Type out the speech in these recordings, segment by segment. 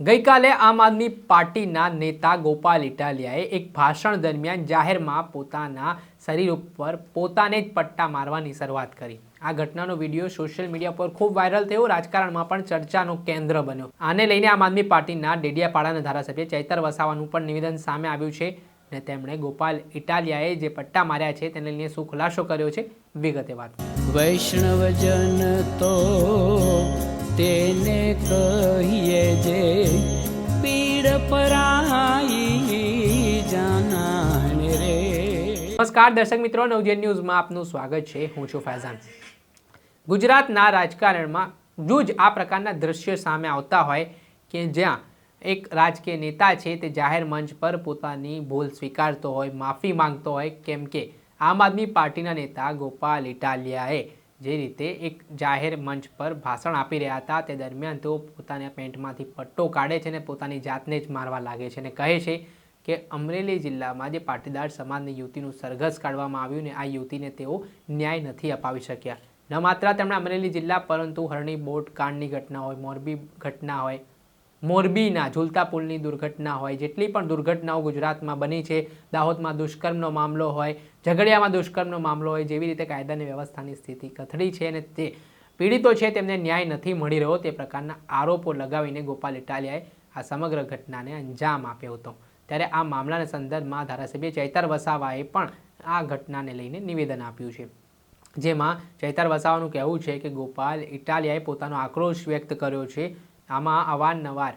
ગઈકાલે આમ આદમી પાર્ટીના નેતા ગોપાલ ઇટાલિયાએ એક ભાષણ દરમિયાન જાહેરમાં પોતાના શરીર ઉપર પોતાને જ પટ્ટા મારવાની શરૂઆત કરી. આ ઘટનાનો વીડિયો સોશિયલ મીડિયા પર ખૂબ વાયરલ થયો. રાજકારણમાં પણ ચર્ચાનો કેન્દ્ર બન્યો. આને લઈને આમ આદમી પાર્ટીના ડેડિયાપાડાના ધારાસભ્ય ચૈતર વસાવાનું પણ નિવેદન સામે આવ્યું છે ને તેમણે ગોપાલ ઇટાલિયાએ જે પટ્ટા માર્યા છે તેને લઈને શું ખુલાસો કર્યો છે વિગતે વાત વૈષ્ણવજન તો તેને કહીએ જે નમસ્કાર દર્શક મિત્રો નવજન ન્યૂઝમાં આપનું સ્વાગત છે. હું છું ફૈઝાન. ગુજરાતના રાજકારણમાં જો જ આ પ્રકારના દ્રશ્યો સામે આવતા હોય કે જ્યાં એક રાજકીય નેતા છે તે જાહેર મંચ પર પોતાની ભૂલ સ્વીકારતો હોય, માફી માંગતો હોય, કેમ કે આમ આદમી પાર્ટીના નેતા ગોપાલ ઇટાલિયાએ જે રીતે એક જાહેર મંચ પર ભાષણ આપી રહ્યા હતા, તે દરમિયાન તેઓ પોતાના પેન્ટમાંથી પટ્ટો કાઢે છે અને પોતાની જાતને જ મારવા લાગે છે અને કહે છે કે અમરેલી જિલ્લામાં જે પાટીદાર સમાજની યુવતીનું સરઘસ કાઢવામાં આવ્યું ને આ યુવતીને તેઓ ન્યાય નથી અપાવી શક્યા. ન માત્ર તેમણે અમરેલી જિલ્લા, પરંતુ હરણી બોટ કાંડની ઘટના હોય, મોરબી ઘટના હોય મોરબીના ઝૂલતા પુલની દુર્ઘટના હોય, જેટલી પણ દુર્ઘટનાઓ ગુજરાતમાં બની છે, દાહોદમાં દુષ્કર્મનો મામલો હોય, ઝઘડિયામાં દુષ્કર્મનો મામલો હોય, જેવી રીતે કાયદાની વ્યવસ્થાની સ્થિતિ કથળી છે અને તે પીડિતો છે, તેમને ન્યાય નથી મળી રહ્યો, તે પ્રકારના આરોપો લગાવીને ગોપાલ ઇટાલિયાએ આ સમગ્ર ઘટનાને અંજામ આપ્યો હતો. ત્યારે આ મામલાના સંદર્ભમાં ધારાસભ્ય ચૈતર વસાવાએ પણ આ ઘટનાને લઈને નિવેદન આપ્યું છે. જેમાં ચૈતર વસાવાનું કહેવું છે કે ગોપાલ ઇટાલિયાએ પોતાનો આક્રોશ વ્યક્ત કર્યો છે આમાં અવારનવાર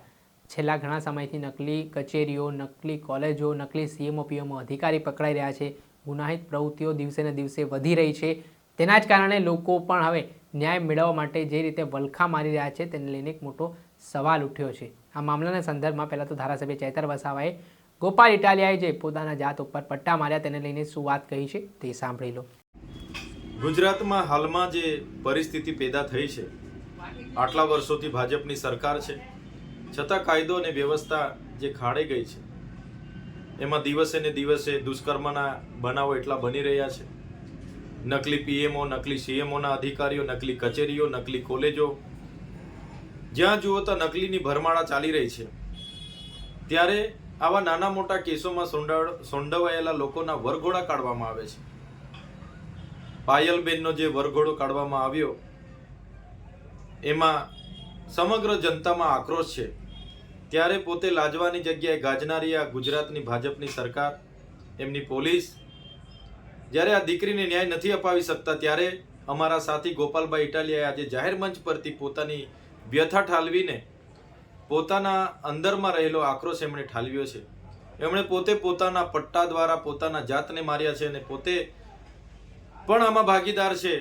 છેલ્લા ઘણા સમયથી નકલી કચેરીઓ, નકલી કોલેજો, નકલી સીએમઓ પીએમઓ અધિકારી પકડાઈ રહ્યા છે. ગુનાહિત પ્રવૃત્તિઓ દિવસે ને દિવસે વધી રહી છે. તેના જ કારણે લોકો પણ હવે ન્યાય મેળવવા માટે જે રીતે વલખા મારી રહ્યા છે તેને લઈને એક મોટો સવાલ ઉઠ્યો છે. આ મામલાના સંદર્ભમાં પહેલાં તો ધારાસભ્ય ચૈતર વસાવાએ ગોપાલ ઇટાલિયાએ જે પોતાના જાત ઉપર પટ્ટા માર્યા તેને લઈને શું વાત કહી છે તે સાંભળી લો. ગુજરાતમાં હાલમાં જે પરિસ્થિતિ પેદા થઈ છે આટલા વર્ષોથી ભાજપની સરકાર છે. છતાં કાયદો અને વ્યવસ્થા જે ખાડે ગઈ છે, એમાં દિવસે ને દિવસે દુષ્કર્મના બનાવો એટલા બની રહ્યા છે. નકલી પીએમઓ, નકલી સીએમઓના અધિકારીઓ, નકલી કચેરીઓ, નકલી કોલેજો. જ્યાં જુઓ તો નકલીની ભરમાળા ચાલી રહી છે. ત્યારે આવા નાના મોટા કેસોમાં સોંડવાયેલા લોકોના વરઘોડા કાઢવામાં આવે છે. પાયલબેનનો જે વરઘોડો કાઢવામાં આવ્યો એમાં સમગ્ર જનતામાં આક્રોશ છે. ત્યારે પોતે લાજવાની જગ્યાએ ગાજનારી આ ગુજરાતની ભાજપની સરકાર, એમની પોલીસ, જ્યારે આ દીકરીને ન્યાય નથી અપાવી શકતા, ત્યારે અમારા સાથી ગોપાલભાઈ ઇટાલિયાએ આજે જાહેર મંચ પરથી પોતાની વ્યથા ઠાલવીને પોતાના અંદરમાં રહેલો આક્રોશ એમણે ઠાલવ્યો છે. એમણે પોતે પોતાના પટ્ટા દ્વારા પોતાના જાતને માર્યા છે અને પોતે પણ આમાં ભાગીદાર છે.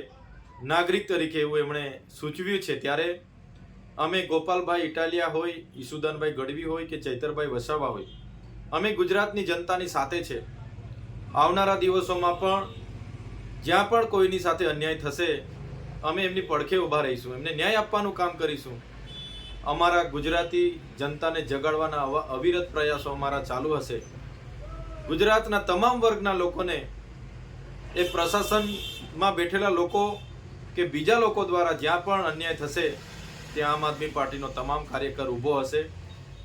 નાગરિક તરીકે એવું એમણે સૂચવ્યું છે. ત્યારે અમે ગોપાલભાઈ ઇટાલિયા હોય, ઈસુદાનભાઈ ગઢવી હોય કે ચૈતરભાઈ વસાવા હોય, અમે ગુજરાતની જનતાની સાથે છે. આવનારા દિવસોમાં પણ જ્યાં પણ કોઈની સાથે અન્યાય થશે, અમે એમની પડખે ઊભા રહીશું. એમને ન્યાય આપવાનું કામ કરીશું. અમારા ગુજરાતી જનતાને જગાડવાના અવ- અવિરત પ્રયાસો અમારા ચાલુ હશે. ગુજરાતના તમામ વર્ગના લોકોને એ પ્રશાસનમાં બેઠેલા લોકો કે બીજા લોકો દ્વારા જ્યાં પણ અન્યાય થશે, ત્યાં આમ આદમી પાર્ટીનો તમામ કાર્યકર ઊભો હશે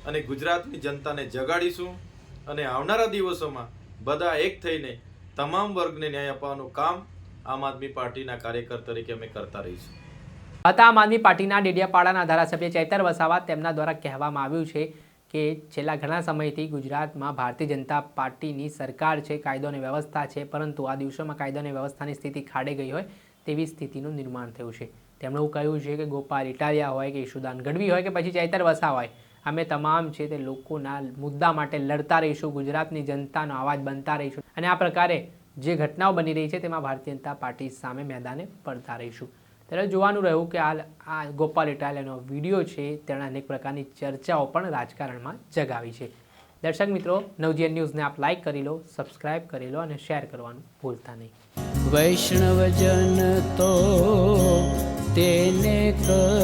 અને ગુજરાતની જનતાને જગાડીશું અને આવનારા દિવસોમાં બધા એક થઈને તમામ વર્ગને ન્યાય આપવાનું કામ આમ આદમી પાર્ટીના કાર્યકર તરીકે અમે કરતા રહીશું. હતા આમ આદમી પાર્ટીના ડેડિયાપાડાના ધારાસભ્ય ચૈતર વસાવા તેમના દ્વારા કહેવામાં આવ્યું છે કે છેલ્લા ઘણા સમયથી ગુજરાતમાં ભારતીય જનતા પાર્ટીની સરકાર છે, કાયદો અને વ્યવસ્થા છે, પરંતુ આ દિવસોમાં કાયદો અને વ્યવસ્થાની સ્થિતિ ખાડે ગઈ હોય તેવી સ્થિતિનું નિર્માણ થયું છે. તેમણે એવું કહ્યું છે કે ગોપાલ ઇટાલિયા હોય કે ઈશુદાન ગઢવી હોય કે પછી ચૈતર વસા હોય. અમે તમામ છે તે લોકોના મુદ્દા માટે લડતા રહીશું, ગુજરાતની જનતાનો અવાજ બનતા રહીશું અને આ પ્રકારે જે ઘટનાઓ બની રહી છે તેમાં ભારતીય જનતા પાર્ટી સામે મેદાને પડતા રહીશું. ત્યારે જોવાનું રહ્યું કે આ આ ગોપાલ ઇટાલિયાનો વીડિયો છે તેણે અનેક પ્રકારની ચર્ચાઓ પણ રાજકારણમાં જગાવી છે. દર્શક મિત્રો નવજીએન ન્યૂઝને આપ લાઈક કરી લો સબસ્ક્રાઇબ કરી લો અને શેર કરવાનું ભૂલતા નહીં. વૈષ્ણવજન તો તેને કહીએ